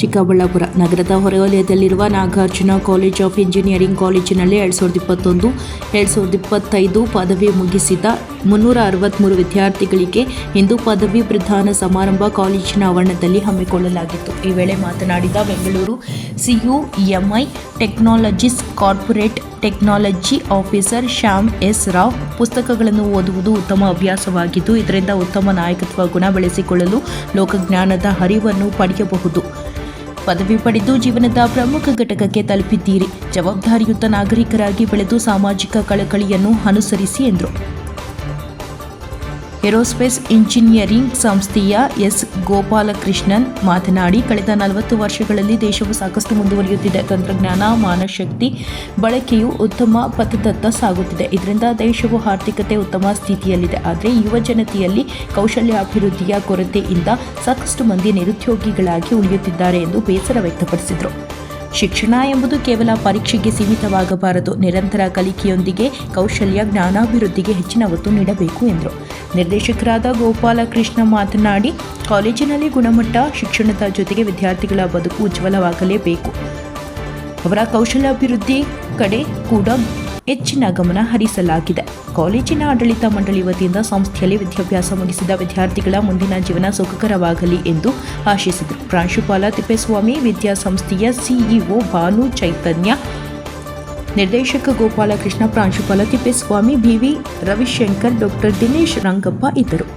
ಚಿಕ್ಕಬಳ್ಳಾಪುರ ನಗರದ ಹೊರವಲಯದಲ್ಲಿರುವ Nagarjuna college of engineering ಕಾಲೇಜಿನಲ್ಲಿ ಎರಡು ಸಾವಿರದ ಇಪ್ಪತ್ತೊಂದು, ಎರಡು ಸಾವಿರದ ಇಪ್ಪತ್ತೈದು ಪದವಿ ಮುಗಿಸಿದ ಮುನ್ನೂರ ಅರವತ್ತ್ಮೂರು ವಿದ್ಯಾರ್ಥಿಗಳಿಗೆ ಇಂದು ಪದವಿ ಪ್ರಧಾನ ಸಮಾರಂಭ ಕಾಲೇಜಿನ ಆವರಣದಲ್ಲಿ ಹಮ್ಮಿಕೊಳ್ಳಲಾಗಿತ್ತು. ಈ ವೇಳೆ ಮಾತನಾಡಿದ Bengaluru CUMI technologies corporate technology officer Shyam S Rao ಪುಸ್ತಕಗಳನ್ನು ಓದುವುದು ಉತ್ತಮ ಅಭ್ಯಾಸವಾಗಿದ್ದು, ಇದರಿಂದ ಉತ್ತಮ ನಾಯಕತ್ವ ಗುಣ ಬೆಳೆಸಿಕೊಳ್ಳಲು ಲೋಕಜ್ಞಾನದ ಹರಿವನ್ನು ಪಡೆಯಬಹುದು. ಪದವಿ ಪಡೆದು ಜೀವನದ ಪ್ರಮುಖ ಘಟಕಕ್ಕೆ ತಲುಪಿದ್ದೀರಿ. ಜವಾಬ್ದಾರಿಯುತ ನಾಗರಿಕರಾಗಿ ಬೆಳೆದು ಸಾಮಾಜಿಕ ಕಳಕಳಿಯನ್ನು ಅನುಸರಿಸಿ ಎಂದರು. ಏರೋಸ್ಪೇಸ್ ಇಂಜಿನಿಯರಿಂಗ್ ಸಂಸ್ಥೆಯ ಎಸ್. ಗೋಪಾಲಕೃಷ್ಣನ್ ಮಾತನಾಡಿ, ಕಳೆದ ನಲವತ್ತು ವರ್ಷಗಳಲ್ಲಿ ದೇಶವು ಸಾಕಷ್ಟು ಮುಂದುವರಿಯುತ್ತಿದೆ. ತಂತ್ರಜ್ಞಾನ ಮಾನಶಕ್ತಿ ಬಳಕೆಯು ಉತ್ತಮ ಪಥದತ್ತ ಸಾಗುತ್ತಿದೆ. ಇದರಿಂದ ದೇಶವು ಆರ್ಥಿಕತೆ ಉತ್ತಮ ಸ್ಥಿತಿಯಲ್ಲಿದೆ. ಆದರೆ ಯುವ ಜನತೆಯಲ್ಲಿ ಕೌಶಲ್ಯಾಭಿವೃದ್ಧಿಯ ಕೊರತೆಯಿಂದ ಸಾಕಷ್ಟು ಮಂದಿ ನಿರುದ್ಯೋಗಿಗಳಾಗಿ ಉಳಿಯುತ್ತಿದ್ದಾರೆ ಎಂದು ಬೇಸರ ವ್ಯಕ್ತಪಡಿಸಿದರು. ಶಿಕ್ಷಣ ಎಂಬುದು ಕೇವಲ ಪರೀಕ್ಷೆಗೆ ಸೀಮಿತವಾಗಬಾರದು. ನಿರಂತರ ಕಲಿಕೆಯೊಂದಿಗೆ ಕೌಶಲ್ಯ ಜ್ಞಾನಾಭಿವೃದ್ಧಿಗೆ ಹೆಚ್ಚಿನ ಒತ್ತು ನೀಡಬೇಕು ಎಂದರು. ನಿರ್ದೇಶಕರಾದ ಗೋಪಾಲಕೃಷ್ಣ ಮಾತನಾಡಿ, ಕಾಲೇಜಿನಲ್ಲಿ ಗುಣಮಟ್ಟ ಶಿಕ್ಷಣದ ಜೊತೆಗೆ ವಿದ್ಯಾರ್ಥಿಗಳ ಬದುಕು ಉಜ್ವಲವಾಗಲೇಬೇಕು. ಅವರ ಕೌಶಲ್ಯಾಭಿವೃದ್ಧಿ ಕಡೆ ಕೂಡ ಹೆಚ್ಚಿನ ಗಮನ ಹರಿಸಲಾಗಿದೆ. ಕಾಲೇಜಿನ ಆಡಳಿತ ಮಂಡಳಿ ವತಿಯಿಂದ ಸಂಸ್ಥೆಯಲ್ಲಿ ವಿದ್ಯಾಭ್ಯಾಸ ಮುಗಿಸಿದ ವಿದ್ಯಾರ್ಥಿಗಳ ಮುಂದಿನ ಜೀವನ ಸುಖಕರವಾಗಲಿ ಎಂದು ಆಶಿಸಿದರು. ಪ್ರಾಂಶುಪಾಲ ತಿಪ್ಪೇಸ್ವಾಮಿ ವಿದ್ಯಾಸಂಸ್ಥೆಯ ಸಿಇಒ ಭಾನು ಚೈತನ್ಯ ನಿರ್ದೇಶಕ ಗೋಪಾಲಕೃಷ್ಣ ಪ್ರಾಂಶುಪಾಲ ತಿಪ್ಪೇಸ್ವಾಮಿ ಬಿವಿ ರವಿಶಂಕರ್ ಡಾಕ್ಟರ್ ದಿನೇಶ್ ರಂಗಪ್ಪ ಇದ್ದರು.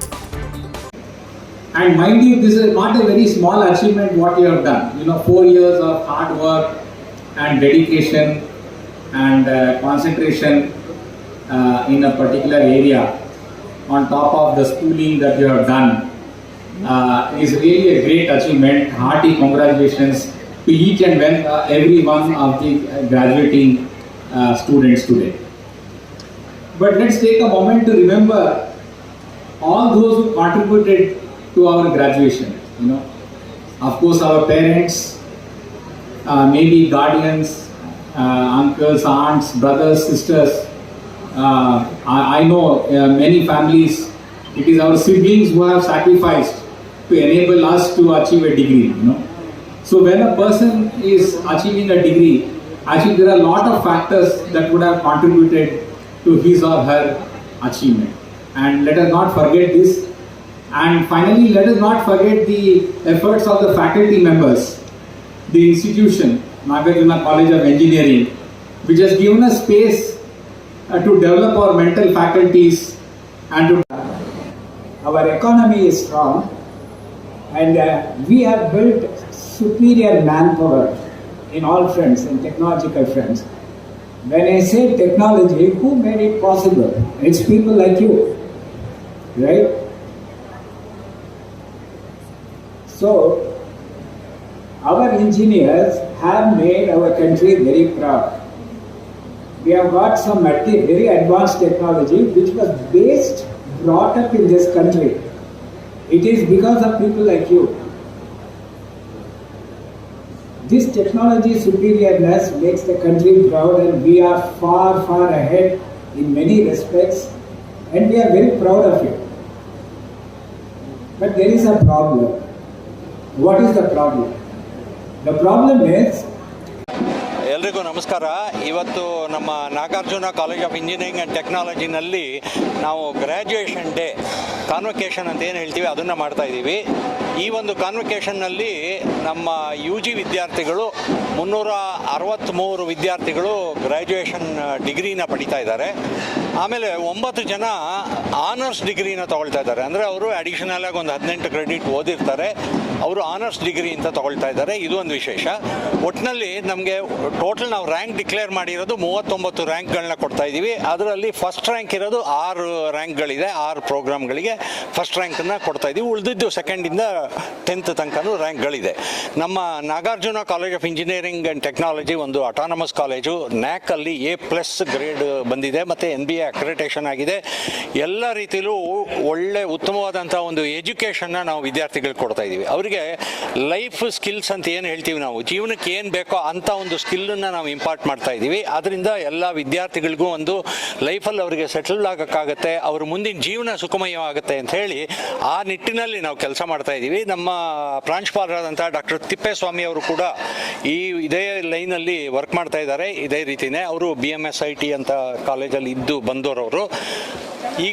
And mind you, this is not a very small achievement what you have done. You know, four years of hard work and dedication and uh, concentration uh, in a particular area on top of the schooling that you have done uh, is really a great achievement. Hearty congratulations to each and when, uh, every one of the uh, graduating uh, students today. But let's take a moment to remember all those who contributed to our graduation. You know, of course, our parents, uh, maybe guardians, uncles, aunts, brothers, sisters. Uh, I, I know uh, many families. It is our siblings who have sacrificed to enable us to achieve a degree. You know, so when a person is achieving a degree, actually there are a lot of factors that would have contributed to his or her achievement. And let us not forget this. And finally, let us not forget the efforts of the faculty members, the institution, Nagarjuna College of Engineering, which has given us space uh, to develop our mental faculties and to our economy is strong and uh, we have built superior manpower in all fronts, in technological fronts. When I say technology, who made it possible? It's people like you, right? So, our engineers have made our country very proud. We have got some very advanced technology which was based, brought up in this country. It is because of people like you. This technology superiorness makes the country proud and we are far, far ahead in many respects and we are very proud of it. But there is a problem. What is the problem? The ಎಲ್ರಿಗೂ ನಮಸ್ಕಾರ. ಇವತ್ತು ನಮ್ಮ Nagarjuna college of engineering and ಟೆಕ್ನಾಲಜಿನಲ್ಲಿ ನಾವು graduation day convocation ಅಂತ ಏನು ಹೇಳ್ತೀವಿ ಅದನ್ನು ಮಾಡ್ತಾ ಇದ್ದೀವಿ. ಈ ಒಂದು ಕಾನ್ವಕೇಶನ್ನಲ್ಲಿ ನಮ್ಮ ಯು ಜಿ ವಿದ್ಯಾರ್ಥಿಗಳು, ಮುನ್ನೂರ ಅರವತ್ತ್ಮೂರು ವಿದ್ಯಾರ್ಥಿಗಳು ಗ್ರ್ಯಾಜುಯೇಷನ್ ಡಿಗ್ರಿನ ಪಡಿತಾ ಇದ್ದಾರೆ. ಆಮೇಲೆ ಒಂಬತ್ತು ಜನ ಆನರ್ಸ್ ಡಿಗ್ರಿನ ತಗೊಳ್ತಾ ಇದ್ದಾರೆ. ಅಂದರೆ ಅವರು ಅಡಿಷನಲ್ ಆಗಿ ಒಂದು ಹದಿನೆಂಟು ಕ್ರೆಡಿಟ್ ಓದಿರ್ತಾರೆ. ಅವರು ಆನರ್ಸ್ ಡಿಗ್ರಿ ಅಂತ ತಗೊಳ್ತಾ ಇದ್ದಾರೆ. ಇದು ಒಂದು ವಿಶೇಷ. ಒಟ್ಟಿನಲ್ಲಿ ನಮಗೆ ಟೋಟಲ್ ನಾವು ರ್ಯಾಂಕ್ ಡಿಕ್ಲೇರ್ ಮಾಡಿರೋದು ಮೂವತ್ತೊಂಬತ್ತು ರ್ಯಾಂಕ್ಗಳನ್ನ ಕೊಡ್ತಾ ಇದ್ದೀವಿ. ಅದರಲ್ಲಿ ಫಸ್ಟ್ ರ್ಯಾಂಕ್ ಇರೋದು ಆರು ರ್ಯಾಂಕ್ಗಳಿದೆ ಆರು ಪ್ರೋಗ್ರಾಮ್ಗಳಿಗೆ ಫಸ್ಟ್ ರ್ಯಾಂಕನ್ನು ಕೊಡ್ತಾ ಇದ್ದೀವಿ. ಉಳಿದಿದ್ದು ಸೆಕೆಂಡಿಂದ ಟೆಂತ್ ತನಕನೂ ರ್ಯಾಂಕ್ಗಳಿದೆ ನಮ್ಮ Nagarjuna college of engineering and technology ಒಂದು ಅಟಾನಮಸ್ ಕಾಲೇಜು ನ್ಯಾಕಲ್ಲಿ ಎ ಪ್ಲಸ್ ಗ್ರೇಡ್ ಬಂದಿದೆ. ಮತ್ತು ಎನ್ ಬಿ ಎ ಅಕ್ರೆಟೇಷನ್ ಆಗಿದೆ. ಎಲ್ಲ ರೀತಿಯಲ್ಲೂ ಒಳ್ಳೆ ಉತ್ತಮವಾದಂಥ ಒಂದು ಎಜುಕೇಷನ್ನ ನಾವು ವಿದ್ಯಾರ್ಥಿಗಳಿಗೆ ಕೊಡ್ತಾ ಇದ್ದೀವಿ ಅವರಿಗೆ ಲೈಫ್ ಸ್ಕಿಲ್ಸ್ ಅಂತ ಏನು ಹೇಳ್ತೀವಿ ನಾವು? ಜೀವನಕ್ಕೆ ಏನು ಬೇಕೋ ಅಂಥ ಒಂದು ಸ್ಕಿಲ್ಲನ್ನು ನಾವು ಇಂಪಾರ್ಟ್ ಮಾಡ್ತಾ ಇದ್ದೀವಿ ಅದರಿಂದ ಎಲ್ಲ ವಿದ್ಯಾರ್ಥಿಗಳಿಗೂ ಒಂದು ಲೈಫಲ್ಲಿ ಅವರಿಗೆ ಸೆಟಲ್ ಆಗೋಕ್ಕಾಗತ್ತೆ, ಅವ್ರ ಮುಂದಿನ ಜೀವನ ಸುಖಮಯವಾಗುತ್ತೆ ಅಂತ ಹೇಳಿ ಆ ನಿಟ್ಟಿನಲ್ಲಿ ನಾವು ಕೆಲಸ ಮಾಡ್ತಾ ಇದ್ದೀವಿ ನಮ್ಮ ಪ್ರಾಂಶುಪಾಲರಾದಂಥ ಡಾಕ್ಟರ್ ತಿಪ್ಪೇಸ್ವಾಮಿ ಅವರು ಕೂಡ ಈ ಇದೇ ಲೈನಲ್ಲಿ ವರ್ಕ್ ಮಾಡ್ತಾ ಇದ್ದಾರೆ. ಇದೇ ರೀತಿನೇ ಅವರು B M S I T ಅಂತ ಕಾಲೇಜಲ್ಲಿ ಇದ್ದು ಬಂದವರವರು ಈಗ